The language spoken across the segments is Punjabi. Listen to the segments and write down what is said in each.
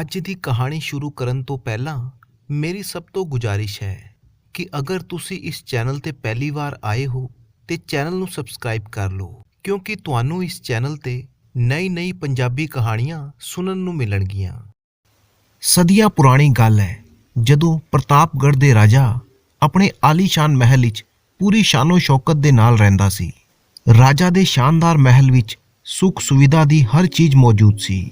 ਅੱਜ ਦੀ ਕਹਾਣੀ ਸ਼ੁਰੂ ਕਰਨ ਤੋਂ ਪਹਿਲਾਂ ਮੇਰੀ ਸਭ ਤੋਂ ਗੁਜ਼ਾਰਿਸ਼ ਹੈ ਕਿ ਅਗਰ ਤੁਸੀਂ ਇਸ ਚੈਨਲ ਤੇ ਪਹਿਲੀ ਵਾਰ ਆਏ ਹੋ ਤੇ ਚੈਨਲ ਨੂੰ ਸਬਸਕ੍ਰਾਈਬ ਕਰ ਲਓ, ਕਿਉਂਕਿ ਤੁਹਾਨੂੰ ਇਸ ਚੈਨਲ ਤੇ ਨਈ-ਨਈ ਪੰਜਾਬੀ ਕਹਾਣੀਆਂ ਸੁਣਨ ਨੂੰ ਮਿਲਣਗੀਆਂ। ਸਦੀਆਂ ਪੁਰਾਣੀ ਗੱਲ ਹੈ, ਜਦੋਂ ਪ੍ਰਤਾਪਗੜ੍ਹ ਦੇ ਰਾਜਾ ਆਪਣੇ ਆਲੀਸ਼ਾਨ ਮਹਿਲ ਵਿੱਚ ਪੂਰੀ ਸ਼ਾਨੋ ਸ਼ੌਕਤ ਦੇ ਨਾਲ ਰਹਿੰਦਾ ਸੀ। ਰਾਜਾ ਦੇ ਸ਼ਾਨਦਾਰ ਮਹਿਲ ਵਿੱਚ ਸੁੱਖ ਸੁਵਿਧਾ ਦੀ ਹਰ ਚੀਜ਼ ਮੌਜੂਦ ਸੀ।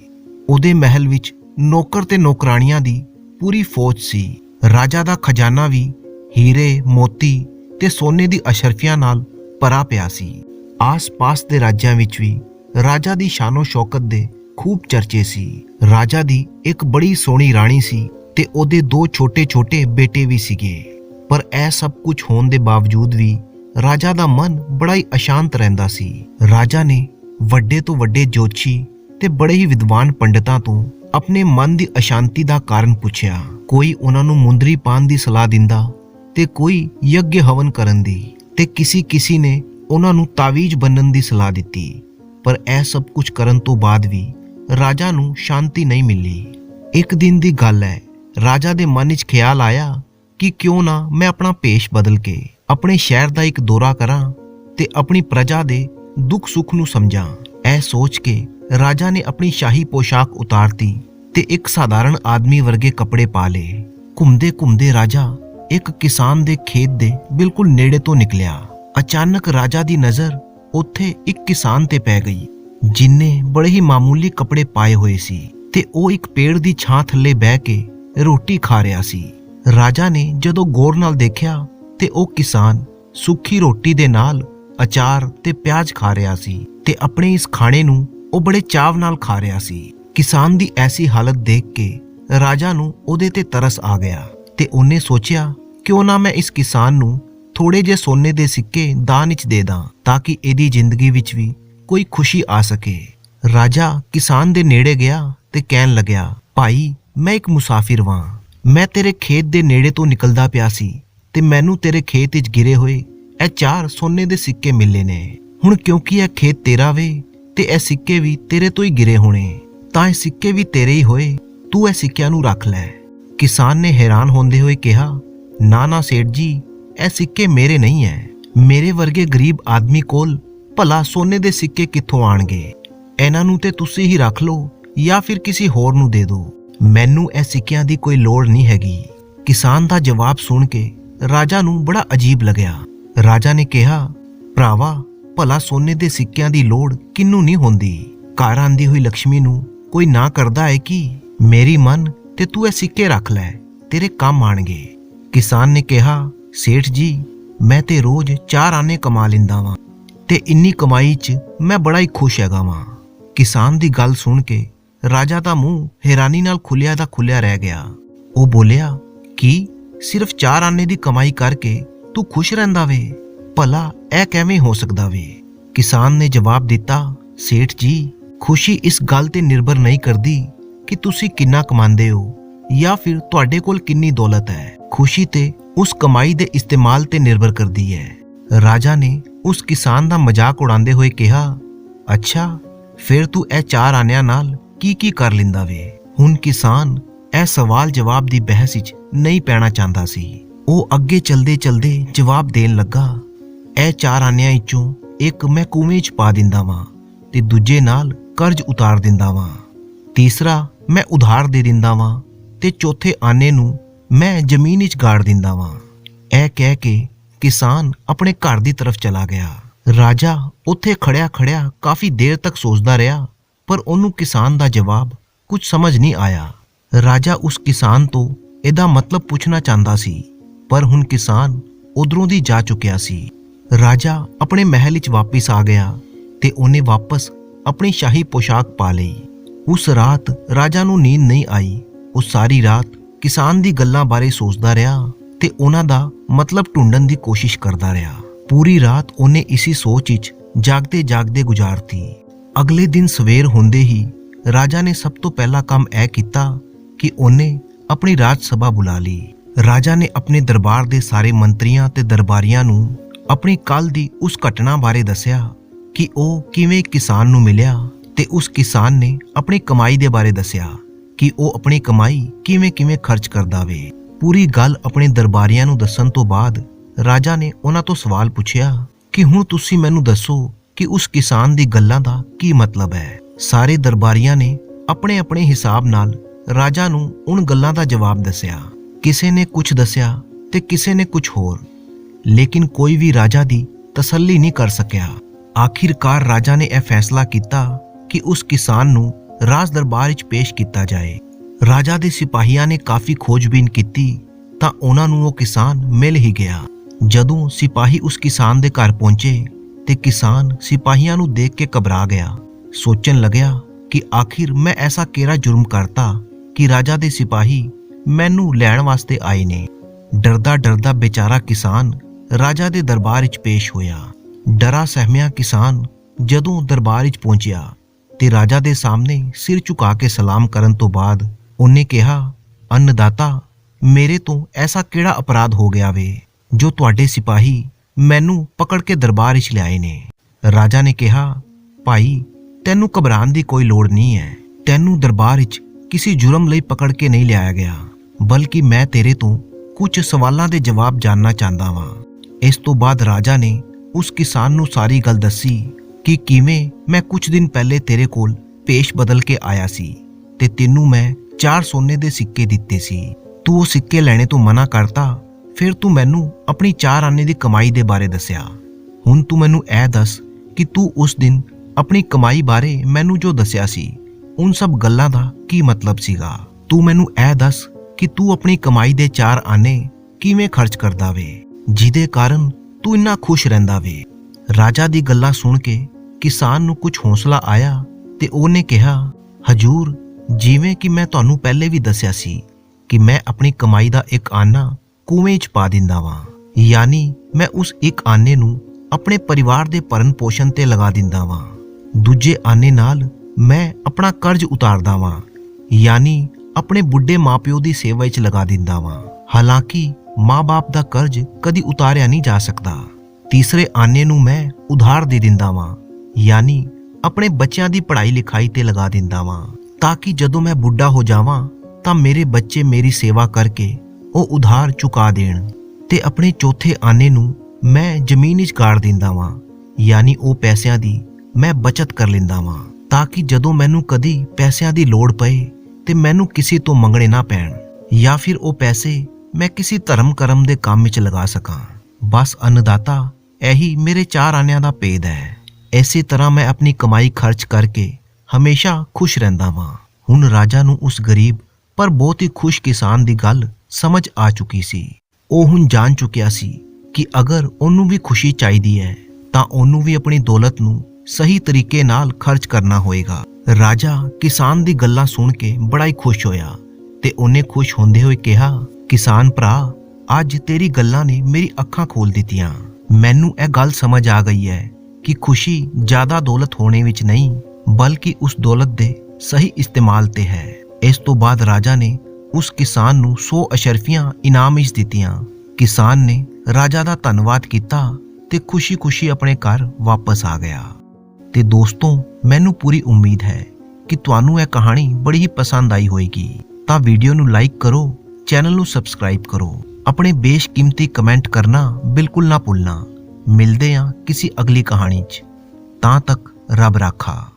ਉਹਦੇ ਮਹਿਲ ਵਿੱਚ ਨੌਕਰ ਤੇ ਨੌਕਰਾਣੀਆਂ ਦੀ ਪੂਰੀ ਫੌਜ ਸੀ। ਰਾਜਾ ਦਾ ਖਜ਼ਾਨਾ ਵੀ ਹੀਰੇ, ਮੋਤੀ ਤੇ ਸੋਨੇ ਦੀ ਅਸ਼ਰਫੀਆਂ ਨਾਲ ਭਰਾ ਪਿਆ ਸੀ। ਆਸ-ਪਾਸ ਦੇ ਰਾਜਾਂ ਵਿੱਚ ਵੀ ਰਾਜਾ ਦੀ ਸ਼ਾਨੋ ਸ਼ੌਕਤ ਦੇ ਖੂਬ ਚਰਚੇ ਸੀ। ਰਾਜਾ ਦੀ ਇੱਕ ਬੜੀ ਸੋਹਣੀ ਰਾਣੀ ਸੀ ਤੇ ਉਹਦੇ ਦੋ ਛੋਟੇ-ਛੋਟੇ ਬੇਟੇ ਵੀ ਸੀਗੇ। ਪਰ ਇਹ ਸਭ ਕੁਝ ਹੋਣ ਦੇ ਬਾਵਜੂਦ ਵੀ ਰਾਜਾ ਦਾ ਮਨ ਬੜਾ ਹੀ ਅਸ਼ਾਂਤ ਰਹਿੰਦਾ ਸੀ। ਰਾਜਾ ਨੇ ਵੱਡੇ ਤੋਂ ਵੱਡੇ ਜੋਤਸ਼ੀ ਤੇ ਬੜੇ ਹੀ ਵਿਦਵਾਨ ਪੰਡਿਤਾਂ ਤੋਂ ਆਪਣੇ ਮਨ ਦੀ ਅਸ਼ਾਂਤੀ ਦਾ ਕਾਰਨ ਪੁੱਛਿਆ। ਕੋਈ ਉਹਨਾਂ ਨੂੰ ਮੁੰਦਰੀ ਪਾਣ ਦੀ ਸਲਾਹ ਦਿੰਦਾ ਤੇ ਕੋਈ ਯੱਗ ਹਵਨ ਕਰਨ ਦੀ ਤੇ ਕਿਸੇ ਕਿਸੇ ਨੇ ਉਹਨਾਂ ਨੂੰ ਤਾਵੀਜ਼ ਬੰਨਣ ਦੀ ਸਲਾਹ ਦਿੱਤੀ। ਪਰ ਇਹ ਸਭ ਕੁਝ ਕਰਨ ਤੋਂ ਬਾਅਦ ਵੀ ਰਾਜਾ ਨੂੰ ਸ਼ਾਂਤੀ ਨਹੀਂ ਮਿਲੀ। ਇੱਕ ਦਿਨ ਦੀ ਗੱਲ ਹੈ, ਰਾਜਾ ਦੇ ਮਨ ਵਿੱਚ ਖਿਆਲ ਆਇਆ ਕਿ ਕਿਉਂ ਨਾ ਮੈਂ ਆਪਣਾ ਪੇਸ਼ ਬਦਲ ਕੇ ਆਪਣੇ ਸ਼ਹਿਰ ਦਾ ਇੱਕ ਦੌਰਾ ਕਰਾਂ ਤੇ ਆਪਣੀ ਪ੍ਰਜਾ ਦੇ ਦੁੱਖ ਸੁੱਖ ਨੂੰ ਸਮਝਾਂ। ਇਹ ਸੋਚ ਕੇ ਰਾਜਾ ਨੇ ਆਪਣੀ ਸ਼ਾਹੀ ਪੋਸ਼ਾਕ ਉਤਾਰਤੀ ਤੇ ਇੱਕ ਸਾਧਾਰਨ ਆਦਮੀ ਵਰਗੇ ਕੱਪੜੇ ਪਾ ਲਏ। ਘੁੰਮਦੇ ਘੁੰਮਦੇ ਰਾਜਾ ਇੱਕ ਕਿਸਾਨ ਦੇ ਖੇਤ ਦੇ ਬਿਲਕੁਲ ਨੇੜੇ ਤੋਂ ਨਿਕਲਿਆ। ਅਚਾਨਕ ਰਾਜਾ ਦੀ ਨਜ਼ਰ ਉੱਥੇ ਇੱਕ ਕਿਸਾਨ ਤੇ ਪੈ ਗਈ ਜਿਨਨੇ ਬੜੇ ਹੀ ਮਾਮੂਲੀ ਕੱਪੜੇ ਪਾਏ ਹੋਏ ਸੀ ਤੇ ਉਹ ਇੱਕ ਪੇੜ ਦੀ ਛਾਂ ਥੱਲੇ ਬਹਿ ਕੇ ਰੋਟੀ ਖਾ ਰਿਹਾ ਸੀ। ਰਾਜਾ ਨੇ ਜਦੋਂ ਗੌਰ ਨਾਲ ਦੇਖਿਆ ਤੇ ਉਹ ਕਿਸਾਨ ਸੁੱਕੀ ਰੋਟੀ ਦੇ ਨਾਲ ਅਚਾਰ ਤੇ ਪਿਆਜ਼ ਖਾ ਰਿਹਾ ਸੀ ਤੇ ਆਪਣੇ ਇਸ ਖਾਣੇ ਨੂੰ ਉਹ ਬੜੇ ਚਾਵ ਨਾਲ ਖਾ ਰਿਹਾ ਸੀ। ਕਿਸਾਨ ਦੀ ਐਸੀ ਹਾਲਤ ਦੇਖ ਕੇ ਰਾਜਾ ਨੂੰ ਉਹਦੇ ਤੇ ਤਰਸ ਆ ਗਿਆ ਤੇ ਉਹਨੇ ਸੋਚਿਆ, ਕਿਉਂ ਨਾ ਮੈਂ ਇਸ ਕਿਸਾਨ ਨੂੰ ਥੋੜੇ ਜਿਹੇ ਸੋਨੇ ਦੇ ਸਿੱਕੇ ਦਾਨ ਵਿੱਚ ਦੇ ਦਾਂ ਤਾਂ ਕਿ ਇਹਦੀ ਜ਼ਿੰਦਗੀ ਵਿੱਚ ਵੀ ਕੋਈ ਖੁਸ਼ੀ ਆ ਸਕੇ। ਰਾਜਾ ਕਿਸਾਨ ਦੇ ਨੇੜੇ ਗਿਆ ਤੇ ਕਹਿਣ ਲੱਗਿਆ, ਭਾਈ, ਮੈਂ ਇੱਕ ਮੁਸਾਫਿਰ ਵਾਂ। ਮੈਂ ਤੇਰੇ ਖੇਤ ਦੇ ਨੇੜੇ ਤੋਂ ਨਿਕਲਦਾ ਪਿਆ ਸੀ ਤੇ ਮੈਨੂੰ ਤੇਰੇ ਖੇਤ ਵਿੱਚ ਗਿਰੇ ਹੋਏ ਇਹ ਚਾਰ ਸੋਨੇ ਦੇ ਸਿੱਕੇ ਮਿਲੇ ਨੇ। ਹੁਣ ਕਿਉਂਕਿ ਇਹ ਖੇਤ ਤੇਰਾ ਵੇ ਤੇ ਇਹ ਸਿੱਕੇ ਵੀ ਤੇਰੇ ਤੋਂ ਹੀ ਗਿਰੇ ਹੋਣੇ। ਤਾਂ ਇਹ ਸਿੱਕੇ ਵੀ ਤੇਰੇ ਹੀ ਹੋਏ। ਤੂੰ ਇਹ ਸਿੱਕਿਆਂ ਨੂੰ ਰੱਖ ਲੈ। ਕਿਸਾਨ ਨੇ ਹੈਰਾਨ ਹੁੰਦੇ ਹੋਏ ਕਿਹਾ ਨਾ ਨਾ ਸੇਠ ਜੀ, ਇਹ ਸਿੱਕੇ ਮੇਰੇ ਨਹੀਂ ਐ। ਮੇਰੇ ਵਰਗੇ ਗਰੀਬ ਆਦਮੀ ਕੋਲ ਭਲਾ ਸੋਨੇ ਦੇ ਸਿੱਕੇ ਕਿੱਥੋਂ ਆਣਗੇ? ਇਹਨਾਂ ਨੂੰ ਤੇ ਤੁਸੀਂ ਹੀ ਰੱਖ ਲਓ ਜਾਂ ਫਿਰ ਕਿਸੇ ਹੋਰ ਨੂੰ ਦੇ ਦਿਓ। ਮੈਨੂੰ ਇਹ ਸਿੱਕਿਆਂ ਦੀ ਕੋਈ ਲੋੜ ਨਹੀਂ ਹੈਗੀ। ਕਿਸਾਨ ਦਾ ਜਵਾਬ ਸੁਣ ਕੇ ਰਾਜਾ ਨੂੰ ਬੜਾ ਅਜੀਬ ਲੱਗਿਆ। ਰਾਜਾ ਨੇ ਕਿਹਾ, ਭਰਾਵਾ ਭਲਾ ਸੋਨੇ ਦੇ ਸਿੱਕਿਆਂ ਦੀ ਲੋੜ ਕਿੰਨੂੰ ਨਹੀਂ ਹੁੰਦੀ। ਘਰ ਆਂਦੀ ਹੋਈ ਲక్ష్ਮੀ ਨੂੰ ਕੋਈ ਨਾ ਕਰਦਾ ਹੈ ਕਿ? ਮੇਰੀ ਮਨ ਤੇ ਤੂੰ ਇਹ ਸਿੱਕੇ ਰੱਖ ਲੈ, ਤੇਰੇ ਕੰਮ ਆਣਗੇ। ਕਿਸਾਨ ਨੇ ਕਿਹਾ, ਸੇਠ ਜੀ, ਮੈਂ ਤੇ ਰੋਜ਼ ਚਾਰ ਆਨੇ ਕਮਾ ਲਿੰਦਾ ਵਾਂ ਤੇ ਇੰਨੀ ਕਮਾਈ 'ਚ ਮੈਂ ਬੜਾ ਹੀ ਖੁਸ਼ ਹੈਗਾ ਵਾਂ। ਕਿਸਾਨ ਦੀ ਗੱਲ ਸੁਣ ਕੇ ਰਾਜਾ ਦਾ ਮੂੰਹ ਹੈਰਾਨੀ ਨਾਲ ਖੁੱਲਿਆ ਦਾ ਖੁੱਲਿਆ ਰਹਿ ਗਿਆ। ਉਹ ਬੋਲਿਆ, ਕਿ? ਸਿਰਫ ਚਾਰ ਆਨੇ ਦੀ ਕਮਾਈ ਕਰਕੇ ਤੂੰ ਖੁਸ਼ ਰਹਿੰਦਾ ਵੇ? ਭਲਾ ਇਹ ਕਿਵੇਂ ਹੋ ਸਕਦਾ ਵੇ? ਕਿਸਾਨ ਨੇ ਜਵਾਬ ਦਿੱਤਾ, ਸੇਠ ਜੀ, ਖੁਸ਼ੀ ਇਸ ਗੱਲ ਤੇ ਨਿਰਭਰ ਨਹੀਂ ਕਰਦੀ ਕਿ ਤੁਸੀਂ ਕਿੰਨਾ ਕਮਾਉਂਦੇ ਹੋ ਜਾਂ ਫਿਰ ਤੁਹਾਡੇ ਕੋਲ ਕਿੰਨੀ ਦੌਲਤ ਹੈ। ਖੁਸ਼ੀ ਤੇ ਉਸ ਕਮਾਈ ਦੇ ਇਸਤੇਮਾਲ ਤੇ ਨਿਰਭਰ ਕਰਦੀ ਹੈ। ਰਾਜਾ ਨੇ ਉਸ ਕਿਸਾਨ ਦਾ ਮਜ਼ਾਕ ਉਡਾਉਂਦੇ ਹੋਏ ਕਿਹਾ, ਅੱਛਾ, ਫਿਰ ਤੂੰ ਇਹ ਚਾਰ ਆਨਿਆਂ ਨਾਲ ਕੀ ਕੀ ਕਰ ਲਿੰਦਾ ਵੇ? ਹੁਣ ਕਿਸਾਨ ਇਹ ਸਵਾਲ ਜਵਾਬ ਦੀ ਬਹਿਸ ਵਿੱਚ ਨਹੀਂ ਪੈਣਾ ਚਾਹੁੰਦਾ ਸੀ। ਉਹ ਅੱਗੇ ਚਲਦੇ ਚਲਦੇ ਜਵਾਬ ਦੇਣ ਲੱਗਾ ਇਹ ਚਾਰ ਆਨਿਆਂ ਵਿੱਚੋਂ ਇੱਕ ਮੈਂ ਕੂਵੇਂ 'ਚ ਪਾ ਦਿੰਦਾ ਵਾਂ ਤੇ ਦੂਜੇ ਨਾਲ ਕਰਜ਼ ਉਤਾਰ ਦਿੰਦਾ ਵਾਂ। ਤੀਸਰਾ ਮੈਂ ਉਧਾਰ ਦੇ ਦਿੰਦਾ ਵਾਂ ਤੇ ਚੌਥੇ ਆਨੇ ਨੂੰ ਮੈਂ ਜ਼ਮੀਨ ਵਿੱਚ ਗਾੜ ਦਿੰਦਾ ਵਾਂ। ਇਹ ਕਹਿ ਕੇ ਕਿਸਾਨ ਆਪਣੇ ਘਰ ਦੀ ਤਰਫ ਚਲਾ ਗਿਆ। ਰਾਜਾ ਉੱਥੇ ਖੜਿਆ ਖੜਿਆ ਕਾਫੀ ਦੇਰ ਤੱਕ ਸੋਚਦਾ ਰਿਹਾ, ਪਰ ਉਹਨੂੰ ਕਿਸਾਨ ਦਾ ਜਵਾਬ ਕੁਝ ਸਮਝ ਨਹੀਂ ਆਇਆ। ਰਾਜਾ ਉਸ ਕਿਸਾਨ ਤੋਂ ਇਹਦਾ ਮਤਲਬ ਪੁੱਛਣਾ ਚਾਹੁੰਦਾ ਸੀ, ਪਰ ਹੁਣ ਕਿਸਾਨ ਉਧਰੋਂ ਦੀ ਜਾ ਚੁੱਕਿਆ ਸੀ। ਰਾਜਾ ਆਪਣੇ ਮਹਿਲ ਵਿੱਚ ਵਾਪਸ ਆ ਗਿਆ ਤੇ ਉਹਨੇ ਵਾਪਸ ਆਪਣੀ ਸ਼ਾਹੀ ਪੋਸ਼ਾਕ ਪਾ ਲਈ। ਉਸ ਰਾਤ ਰਾਜਾ ਨੂੰ ਨੀਂਦ ਨਹੀਂ ਆਈ। ਉਹ ਸਾਰੀ ਰਾਤ ਕਿਸਾਨ ਦੀ ਗੱਲਾਂ ਬਾਰੇ ਸੋਚਦਾ ਰਿਹਾ ਤੇ ਉਹਨਾਂ ਦਾ ਮਤਲਬ ਢੂੰਡਣ ਦੀ ਕੋਸ਼ਿਸ਼ ਕਰਦਾ ਰਿਹਾ। ਪੂਰੀ ਰਾਤ ਉਹਨੇ ਇਸੀ ਸੋਚ ਵਿੱਚ ਜਾਗਦੇ ਜਾਗਦੇ ਗੁਜ਼ਾਰਤੀ। ਅਗਲੇ ਦਿਨ ਸਵੇਰ ਹੁੰਦੇ ਹੀ ਰਾਜਾ ਨੇ ਸਭ ਤੋਂ ਪਹਿਲਾ ਕੰਮ ਇਹ ਕੀਤਾ ਕਿ ਉਹਨੇ ਆਪਣੀ ਰਾਜ ਸਭਾ ਬੁਲਾ ਲਈ। ਰਾਜਾ ਨੇ ਆਪਣੇ ਦਰਬਾਰ ਦੇ ਸਾਰੇ ਮੰਤਰੀਆਂ ਤੇ ਦਰਬਾਰੀਆਂ ਨੂੰ ਆਪਣੀ ਕੱਲ ਦੀ ਉਸ ਘਟਨਾ ਬਾਰੇ ਦੱਸਿਆ ਕਿ ਉਹ ਕਿਵੇਂ ਕਿਸਾਨ ਨੂੰ ਮਿਲਿਆ ਤੇ ਉਸ ਕਿਸਾਨ ਨੇ ਆਪਣੀ ਕਮਾਈ ਦੇ ਬਾਰੇ ਦੱਸਿਆ ਕਿ ਉਹ ਆਪਣੀ ਕਮਾਈ ਕਿਵੇਂ-ਕਿਵੇਂ ਖਰਚ ਕਰਦਾ ਵੇ। ਪੂਰੀ ਗੱਲ ਆਪਣੇ ਦਰਬਾਰੀਆਂ ਨੂੰ ਦੱਸਣ ਤੋਂ ਬਾਅਦ ਰਾਜਾ ਨੇ ਉਹਨਾਂ ਤੋਂ ਸਵਾਲ ਪੁੱਛਿਆ ਕਿ ਹੁਣ ਤੁਸੀਂ ਮੈਨੂੰ ਦੱਸੋ ਕਿ ਉਸ ਕਿਸਾਨ ਦੀ ਗੱਲਾਂ ਦਾ ਕੀ ਮਤਲਬ ਹੈ। ਸਾਰੇ ਦਰਬਾਰੀਆਂ ਨੇ ਆਪਣੇ-ਆਪਣੇ ਹਿਸਾਬ ਨਾਲ ਰਾਜਾ ਨੂੰ ਉਹਨਾਂ ਗੱਲਾਂ ਦਾ ਜਵਾਬ ਦੱਸਿਆ। ਕਿਸੇ ਨੇ ਕੁਝ ਦੱਸਿਆ ਤੇ ਕਿਸੇ ਨੇ ਕੁਝ ਹੋਰ। ਲੇਕਿਨ ਕੋਈ ਵੀ ਰਾਜਾ ਦੀ ਤਸੱਲੀ ਨਹੀਂ ਕਰ ਸਕਿਆ। ਆਖਿਰਕਾਰ ਰਾਜਾ ਨੇ ਇਹ ਫੈਸਲਾ ਕੀਤਾ ਕਿ ਉਸ ਕਿਸਾਨ ਨੂੰ ਰਾਜ ਦਰਬਾਰ ਵਿੱਚ ਪੇਸ਼ ਕੀਤਾ ਜਾਏ। ਰਾਜਾ ਦੇ ਸਿਪਾਹੀਆਂ ਨੇ ਕਾਫੀ ਖੋਜਬੀਨ ਕੀਤੀ ਤਾਂ ਉਹਨਾਂ ਨੂੰ ਉਹ ਕਿਸਾਨ ਮਿਲ ਹੀ ਗਿਆ। ਜਦੋਂ ਸਿਪਾਹੀ ਉਸ ਕਿਸਾਨ ਦੇ ਘਰ ਪਹੁੰਚੇ ਤੇ ਕਿਸਾਨ ਸਿਪਾਹੀਆਂ ਨੂੰ ਦੇਖ ਕੇ ਘਬਰਾ ਗਿਆ। ਸੋਚਣ ਲੱਗਿਆ ਕਿ ਆਖਿਰ ਮੈਂ ਐਸਾ ਕਿਹੜਾ ਜੁਰਮ ਕਰਤਾ ਕਿ ਰਾਜਾ ਦੇ ਸਿਪਾਹੀ ਮੈਨੂੰ ਲੈਣ ਵਾਸਤੇ ਆਏ ਨੇ। ਡਰਦਾ ਡਰਦਾ ਬੇਚਾਰਾ ਕਿਸਾਨ ਰਾਜਾ ਦੇ ਦਰਬਾਰ ਵਿੱਚ ਪੇਸ਼ ਹੋਇਆ। ਡਰਾ ਸਹਿਮਿਆ ਕਿਸਾਨ ਜਦੋਂ ਦਰਬਾਰ ਵਿੱਚ ਪਹੁੰਚਿਆ ਤੇ ਰਾਜਾ ਦੇ ਸਾਹਮਣੇ ਸਿਰ ਝੁਕਾ ਕੇ ਸਲਾਮ ਕਰਨ ਤੋਂ ਬਾਅਦ ਉਹਨੇ ਕਿਹਾ, ਅੰਨਦਾਤਾ, ਮੇਰੇ ਤੋਂ ਐਸਾ ਕਿਹੜਾ ਅਪਰਾਧ ਹੋ ਗਿਆ ਵੇ, ਜੋ ਤੁਹਾਡੇ ਸਿਪਾਹੀ ਮੈਨੂੰ ਪਕੜ ਕੇ ਦਰਬਾਰ ਵਿੱਚ ਲਿਆਏ ਨੇ? ਰਾਜਾ ਨੇ ਕਿਹਾ, ਭਾਈ, ਤੈਨੂੰ ਘਬਰਾਉਣ ਦੀ ਕੋਈ ਲੋੜ ਨਹੀਂ ਹੈ। ਤੈਨੂੰ ਦਰਬਾਰ ਵਿੱਚ ਕਿਸੇ ਜੁਰਮ ਲਈ ਪਕੜ ਕੇ ਨਹੀਂ ਲਿਆਇਆ ਗਿਆ, ਬਲਕਿ ਮੈਂ ਤੇਰੇ ਤੋਂ ਕੁਝ ਸਵਾਲਾਂ ਦੇ ਜਵਾਬ ਜਾਨਣਾ ਚਾਹੁੰਦਾ ਵਾਂ। ਇਸ ਤੋਂ ਬਾਅਦ ਰਾਜਾ ਨੇ ਉਸ ਕਿਸਾਨ ਨੂੰ ਸਾਰੀ ਗੱਲ ਦੱਸੀ ਕਿ ਕਿਵੇਂ ਮੈਂ ਕੁਝ ਦਿਨ ਪਹਿਲੇ ਤੇਰੇ ਕੋਲ ਪੇਸ਼ ਬਦਲ ਕੇ ਆਇਆ ਸੀ ਤੇ ਤੈਨੂੰ ਮੈਂ ਚਾਰ ਸੋਨੇ ਦੇ ਸਿੱਕੇ ਦਿੱਤੇ ਸੀ। ਤੂੰ ਉਹ ਸਿੱਕੇ ਲੈਣੇ ਤੋਂ ਮਨਾ ਕਰਤਾ, ਫਿਰ ਤੂੰ ਮੈਨੂੰ ਆਪਣੀ ਚਾਰ ਆਨੇ ਦੀ ਕਮਾਈ ਦੇ ਬਾਰੇ ਦੱਸਿਆ। ਹੁਣ ਤੂੰ ਮੈਨੂੰ ਇਹ ਦੱਸ ਕਿ ਤੂੰ ਉਸ ਦਿਨ ਆਪਣੀ ਕਮਾਈ ਬਾਰੇ ਮੈਨੂੰ ਜੋ ਦੱਸਿਆ ਸੀ, ਉਨ ਸਭ ਗੱਲਾਂ ਦਾ ਕੀ ਮਤਲਬ ਸੀਗਾ? ਤੂੰ ਮੈਨੂੰ ਇਹ ਦੱਸ ਕਿ ਤੂੰ ਆਪਣੀ ਕਮਾਈ ਦੇ ਚਾਰ ਆਨੇ ਕਿਵੇਂ ਖਰਚ ਕਰਦਾ ਵੇ? ਜਿਹਦੇ ਕਾਰਨ ਤੂੰ ਇੰਨਾ ਖੁਸ਼ ਰਹਿੰਦਾ ਵੇ। ਰਾਜਾ ਦੀ ਗੱਲਾਂ ਸੁਣ ਕੇ ਕਿਸਾਨ ਨੂੰ ਕੁਝ ਹੌਸਲਾ ਆਇਆ ਤੇ ਉਹਨੇ ਕਿਹਾ, ਹਜੂਰ, ਜਿਵੇਂ ਕਿ ਮੈਂ ਤੁਹਾਨੂੰ ਪਹਿਲੇ ਵੀ ਦੱਸਿਆ ਸੀ ਕਿ ਮੈਂ ਆਪਣੀ ਕਮਾਈ ਦਾ ਇੱਕ ਆਨਾ ਕੂਵੇਂ 'ਚ ਪਾ ਦਿੰਦਾ ਵਾਂ। ਯਾਨੀ ਮੈਂ ਉਸ ਇੱਕ ਆਨੇ ਨੂੰ ਆਪਣੇ ਪਰਿਵਾਰ ਦੇ ਭਰਨ ਪੋਸ਼ਣ ਤੇ ਲਗਾ ਦਿੰਦਾ ਵਾਂ। ਦੂਜੇ ਆਨੇ ਨਾਲ ਮੈਂ ਆਪਣਾ ਕਰਜ਼ ਉਤਾਰਦਾ ਵਾਂ। ਯਾਨੀ ਆਪਣੇ ਬੁੱਢੇ ਮਾਪਿਓ ਦੀ ਸੇਵਾ ਵਿੱਚ ਲਗਾ ਦਿੰਦਾ ਵਾਂ। ਹਾਲਾਂਕਿ ਮਾਂ-ਬਾਪ ਦਾ ਕਰਜ਼ ਕਦੀ ਉਤਾਰਿਆ ਨਹੀਂ ਜਾ ਸਕਦਾ। ਤੀਸਰੇ ਆਨੇ ਨੂੰ ਮੈਂ ਉਧਾਰ ਦੇ ਦਿੰਦਾ ਵਾਂ, ਯਾਨੀ ਆਪਣੇ ਬੱਚਿਆਂ ਦੀ ਪੜ੍ਹਾਈ ਲਿਖਾਈ ਤੇ ਲਗਾ ਦਿੰਦਾ ਵਾਂ, ਤਾਂ ਕਿ ਜਦੋਂ ਮੈਂ ਬੁੱਢਾ ਹੋ ਜਾਵਾਂ, ਤਾਂ ਮੇਰੇ ਬੱਚੇ ਮੇਰੀ ਸੇਵਾ ਕਰਕੇ ਉਹ ਉਧਾਰ ਚੁਕਾ ਦੇਣ ਤੇ ਆਪਣੇ ਚੌਥੇ ਆਨੇ ਨੂੰ ਮੈਂ ਜ਼ਮੀਨ ਵਿੱਚ ਗਾੜ ਦਿੰਦਾ ਵਾਂ, ਯਾਨੀ ਉਹ ਪੈਸਿਆਂ ਦੀ ਮੈਂ ਬਚਤ ਕਰ ਲੈਂਦਾ ਵਾਂ, ਤਾਂ ਕਿ ਜਦੋਂ ਮੈਨੂੰ ਕਦੀ ਪੈਸਿਆਂ ਦੀ ਲੋੜ ਪਏ ਤੇ ਮੈਨੂੰ ਕਿਸੇ ਤੋਂ ਮੰਗਣੇ ਨਾ ਪੈਣ, ਜਾਂ ਫਿਰ ਉਹ ਪੈਸੇ ਮੈਂ ਕਿਸੇ ਧਰਮ ਕਰਮ ਦੇ ਕੰਮ ਵਿੱਚ ਲਗਾ ਸਕਾਂ। ਬਸ ਅੰਨਦਾਤਾ, ਇਹੀ ਮੇਰੇ ਚਾਰ ਆਨਿਆਂ ਦਾ ਭੇਦ ਹੈ। ਐਸੀ ਤਰ੍ਹਾਂ ਮੈਂ ਆਪਣੀ ਕਮਾਈ ਖਰਚ ਕਰਕੇ ਹਮੇਸ਼ਾ ਖੁਸ਼ ਰਹਿੰਦਾ ਵਾਂ। ਹੁਣ ਰਾਜਾ ਨੂੰ ਉਸ ਗਰੀਬ, ਪਰ ਬਹੁਤ ਹੀ ਖੁਸ਼ ਕਿਸਾਨ ਦੀ ਗੱਲ ਸਮਝ ਆ ਚੁੱਕੀ ਸੀ। ਉਹ ਹੁਣ ਜਾਣ ਚੁੱਕਿਆ ਸੀ ਕਿ ਅਗਰ ਉਹਨੂੰ ਵੀ ਖੁਸ਼ੀ ਚਾਹੀਦੀ ਹੈ, ਤਾਂ ਉਹਨੂੰ ਵੀ ਆਪਣੀ ਦੌਲਤ ਨੂੰ ਸਹੀ ਤਰੀਕੇ ਨਾਲ ਖਰਚ ਕਰਨਾ ਹੋਏਗਾ। ਰਾਜਾ ਕਿਸਾਨ ਦੀ ਗੱਲਾਂ ਸੁਣ ਕੇ ਬੜਾ ਹੀ ਖੁਸ਼ ਹੋਇਆ ਤੇ ਉਹਨੇ ਖੁਸ਼ ਹੁੰਦੇ ਹੋਏ ਕਿਹਾ ਕਿਸਾਨ ਭਰਾ, ਅੱਜ ਤੇਰੀ ਗੱਲਾਂ ਨੇ ਮੇਰੀ ਅੱਖਾਂ ਖੋਲ ਦਿੱਤੀਆਂ। ਮੈਨੂੰ ਇਹ ਗੱਲ ਸਮਝ ਆ ਗਈ ਹੈ ਕਿ ਖੁਸ਼ੀ ਜ਼ਿਆਦਾ ਦੌਲਤ ਹੋਣੇ ਵਿੱਚ ਨਹੀਂ, ਬਲਕਿ ਉਸ ਦੌਲਤ ਦੇ ਸਹੀ ਇਸਤੇਮਾਲ ਤੇ ਹੈ। ਇਸ ਤੋਂ ਬਾਅਦ ਰਾਜਾ ਨੇ ਉਸ ਕਿਸਾਨ ਨੂੰ 100 ਅਸ਼ਰਫੀਆਂ ਇਨਾਮ ਵਿੱਚ ਦਿੱਤੀਆਂ। ਕਿਸਾਨ ਨੇ ਰਾਜਾ ਦਾ ਧੰਨਵਾਦ ਕੀਤਾ ਤੇ ਖੁਸ਼ੀ-ਖੁਸ਼ੀ ਆਪਣੇ ਘਰ ਵਾਪਸ ਆ ਗਿਆ। ਤੇ ਦੋਸਤੋ, ਮੈਨੂੰ ਪੂਰੀ ਉਮੀਦ ਹੈ ਕਿ ਤੁਹਾਨੂੰ ਇਹ ਕਹਾਣੀ ਬੜੀ ਹੀ ਪਸੰਦ ਆਈ ਹੋਵੇਗੀ। ਤਾਂ ਵੀਡੀਓ ਨੂੰ ਲਾਈਕ ਕਰੋ ਚੈਨਲ ਨੂੰ ਸਬਸਕ੍ਰਾਈਬ ਕਰੋ। ਆਪਣੇ ਬੇਸ਼ਕੀਮਤੀ ਕਮੈਂਟ ਕਰਨਾ ਬਿਲਕੁਲ ਨਾ ਭੁੱਲਣਾ। ਮਿਲਦੇ ਹਾਂ ਕਿਸੇ ਅਗਲੀ ਕਹਾਣੀ 'ਚ। ਤਾਂ ਤੱਕ ਰੱਬ ਰਾਖਾ।